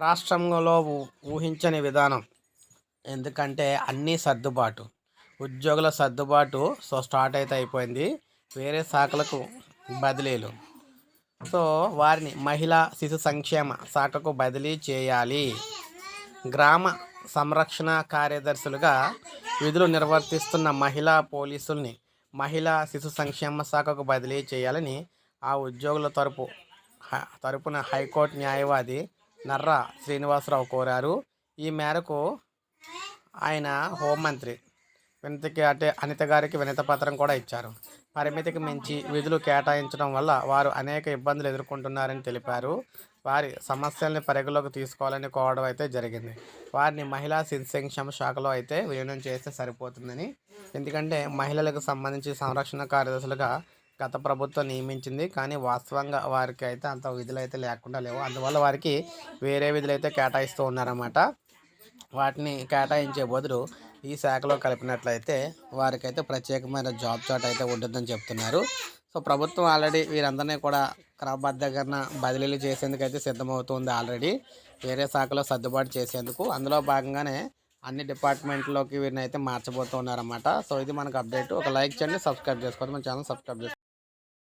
రాష్ట్రంలో ఊ- ఊహించని విధానం. ఎందుకంటే అన్నీ సర్దుబాటు. ఉద్యోగుల సర్దుబాటు సో స్టార్ట్ అయితే అయిపోయింది. వేరే శాఖలకు బదిలీలు. సో వారిని మహిళా శిశు సంక్షేమ శాఖకు బదిలీ చేయాలి. గ్రామ సంరక్షణ కార్యదర్శులుగా విధులు నిర్వర్తిస్తున్న మహిళా పోలీసుల్ని మహిళా శిశు సంక్షేమ శాఖకు బదిలీ చేయాలని ఆ ఉద్యోగుల తరపు తరపున హైకోర్టు న్యాయవాది నర్రా శ్రీనివాసరావు కోరారు. ఈ మేరకు ఆయన హోంమంత్రి. వినతికి అంటే అనిత గారికి వినత పత్రం కూడా ఇచ్చారు. పరిమితికి మించి విధులు కేటాయించడం వల్ల వారు అనేక ఇబ్బందులు ఎదుర్కొంటున్నారని తెలిపారు. వారి సమస్యల్ని పరిగణలోకి తీసుకోవాలని కోవడం అయితే జరిగింది. వారిని మహిళా శిశు సంక్షేమ శాఖలో అయితే విలీనం చేస్తే సరిపోతుందని. ఎందుకంటే మహిళలకు సంబంధించి సంరక్షణ కార్యదర్శులుగా గత ప్రభుత్వం నియమించింది. కానీ వాస్తవంగా వారికి అయితే అంత విధులు అయితే లేకుండా లేవు. అందువల్ల వారికి వేరే విధులు అయితే కేటాయిస్తూ ఉన్నారన్నమాట. వాటిని కేటాయించే బదులు ఈ శాఖలో కలిపినట్లయితే వారికైతే ప్రత్యేకమైన జాబ్ చాట్ అయితే ఉంటుందని చెప్తున్నారు. సో ప్రభుత్వం ఆల్రెడీ వీరందరినీ కూడా క్రమబద్ధంగా బదిలీలు చేసేందుకు అయితే సిద్ధమవుతుంది ఆల్రెడీ. వేరే శాఖలో సర్దుబాటు చేసేందుకు. అందులో భాగంగానే అన్ని డిపార్ట్మెంట్లోకి వీరిని అయితే మార్చబోతున్నారన్నమాట సో ఇది మనకు అప్డేట్. ఒక లైక్ చేయండి సబ్స్క్రైబ్ చేసుకోండి. మన ఛానల్ సబ్స్క్రైబ్ చేసుకోండి.